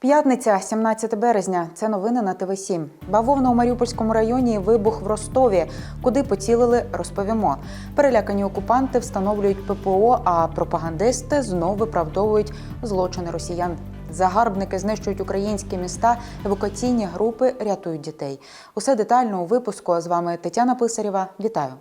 П'ятниця, 17 березня. Це новини на ТВ 7 Бавовна у Маріупольському районі. Вибух в Ростові. Куди поцілили, розповімо. Перелякані окупанти встановлюють ППО, а пропагандисти знов виправдовують злочини росіян. Загарбники знищують українські міста, евакуаційні групи рятують дітей. Усе детально у випуску. З вами Тетяна Писарєва. Вітаю.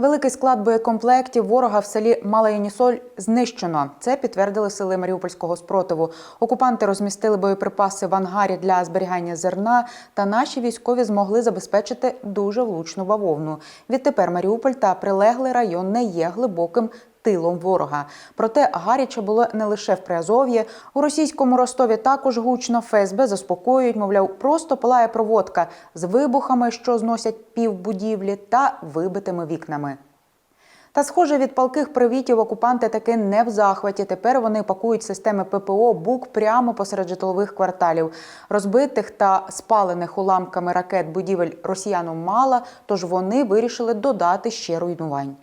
Великий склад боєкомплектів ворога в селі Мала Янісоль знищено. Це підтвердили сили Маріупольського спротиву. Окупанти розмістили боєприпаси в ангарі для зберігання зерна, та наші військові змогли забезпечити дуже влучну бавовну. Відтепер Маріуполь та прилеглий район не є глибоким тилом ворога. Проте гаряче було не лише в Приазов'ї. У російському Ростові також гучно ФСБ заспокоюють, мовляв, просто палає проводка з вибухами, що зносять півбудівлі, та вибитими вікнами. Та, схоже, від палких привітів окупанти таки не в захваті. Тепер вони пакують системи ППО БУК прямо посеред житлових кварталів. Розбитих та спалених уламками ракет будівель росіянам мало, тож вони вирішили додати ще руйнувань.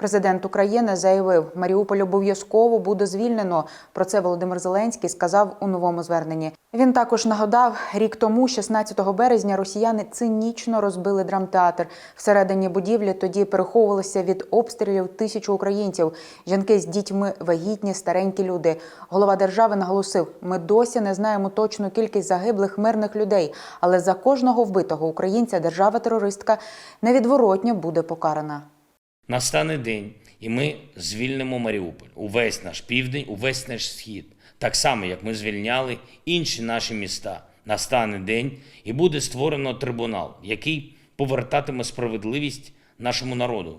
Президент України заявив, Маріуполь обов'язково буде звільнено. Про це Володимир Зеленський сказав у новому зверненні. Він також нагадав, рік тому, 16 березня, росіяни цинічно розбили драмтеатр. Всередині будівлі тоді переховувалися від обстрілів тисячу українців. Жінки з дітьми, вагітні, старенькі люди. Голова держави наголосив: ми досі не знаємо точну кількість загиблих мирних людей, але за кожного вбитого українця держава-терористка невідворотньо буде покарана. Настане день, і ми звільнимо Маріуполь, увесь наш південь, увесь наш схід, так само як ми звільняли інші наші міста. Настане день, і буде створено трибунал, який повертатиме справедливість нашому народу.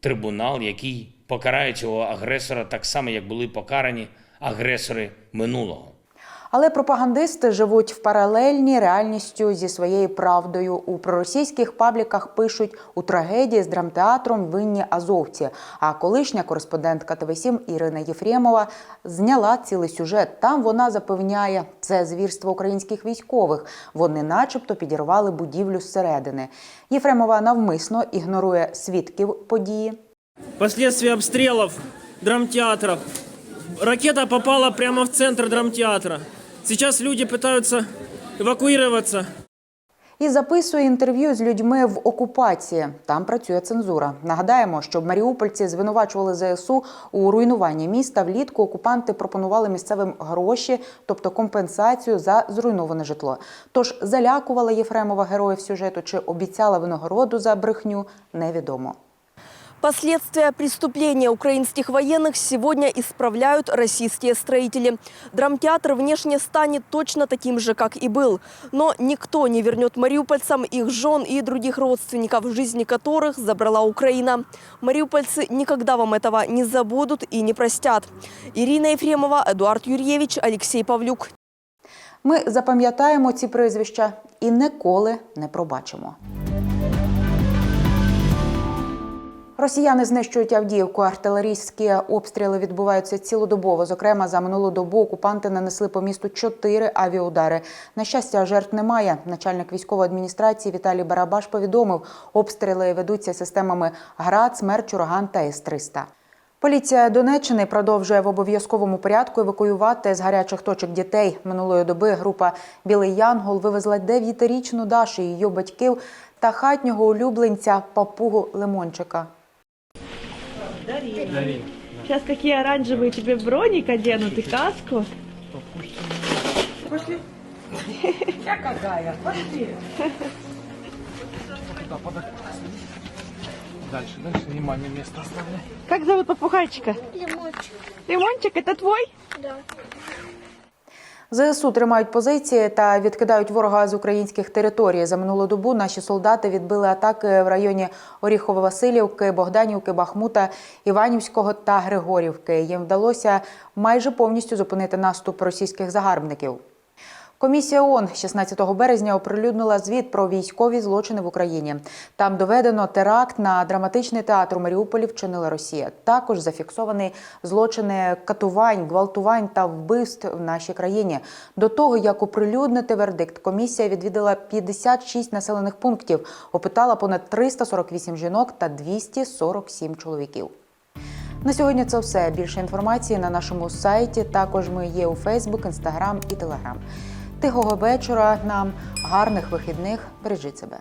Трибунал, який покарає цього агресора так само, як були покарані агресори минулого. Але пропагандисти живуть в паралельній реальністю зі своєю правдою. У проросійських пабліках пишуть у трагедії з драмтеатром винні азовці. А колишня кореспондентка ТВ7 Ірина Єфремова зняла цілий сюжет. Там вона запевняє, це звірство українських військових. Вони, начебто, підірвали будівлю зсередини. Єфремова навмисно ігнорує свідків події. Последствия обстрелов драмтеатров. Ракета попала прямо в центр драмтеатра. Сейчас люди пытаются эвакуироваться. І записує інтерв'ю з людьми в окупації. Там працює цензура. Нагадаємо, щоб маріупольці звинувачували ЗСУ у руйнуванні міста. Влітку окупанти пропонували місцевим гроші, тобто компенсацію за зруйноване житло. Тож залякувала Єфремова героїв сюжету чи обіцяла винагороду за брехню, невідомо. Последствия преступления украинских военных сегодня исправляют российские строители. Драмтеатр внешне станет точно таким же, как и был. Но никто не вернет мариупольцам их жен и других родственников, жизни которых забрала Украина. Мариупольцы никогда вам этого не забудут и не простят. Ирина Ефремова, Эдуард Юрьевич, Алексей Павлюк. Ми запам'ятаємо ці прізвища і ніколи не пробачимо. Росіяни знищують Авдіївку. Артилерійські обстріли відбуваються цілодобово. Зокрема, за минулу добу окупанти нанесли по місту чотири авіаудари. На щастя, жертв немає. Начальник військової адміністрації Віталій Барабаш повідомив, обстріли ведуться системами ГРАД, СМЕРЧ, Ураган та С-300. Поліція Донеччини продовжує в обов'язковому порядку евакуювати з гарячих точок дітей. Минулої доби група Білий Янгол вивезла 9-річну Дашу, її батьків та хатнього улюбленця папугу Лимончика. Сейчас какие оранжевые тебе броник оденут и каску. Дальше, дальше, внимание, место оставляй. Как зовут попугайчика? Лимончик. Лимончик, это твой? ЗСУ тримають позиції та відкидають ворога з українських територій. За минулу добу наші солдати відбили атаки в районі Оріхово-Василівки, Богданівки, Бахмута, Іванівського та Григорівки. Їм вдалося майже повністю зупинити наступ російських загарбників. Комісія ООН 16 березня оприлюднила звіт про військові злочини в Україні. Там доведено теракт на драматичний театр у Маріуполі вчинила Росія. Також зафіксовані злочини катувань, гвалтувань та вбивств в нашій країні. До того як оприлюднити вердикт, комісія відвідала 56 населених пунктів, опитала понад 348 жінок та 247 чоловіків. На сьогодні це все. Більше інформації на нашому сайті. Також ми є у Фейсбук, Інстаграм і Телеграм. Тихого вечора нам, гарних вихідних. Бережіть себе.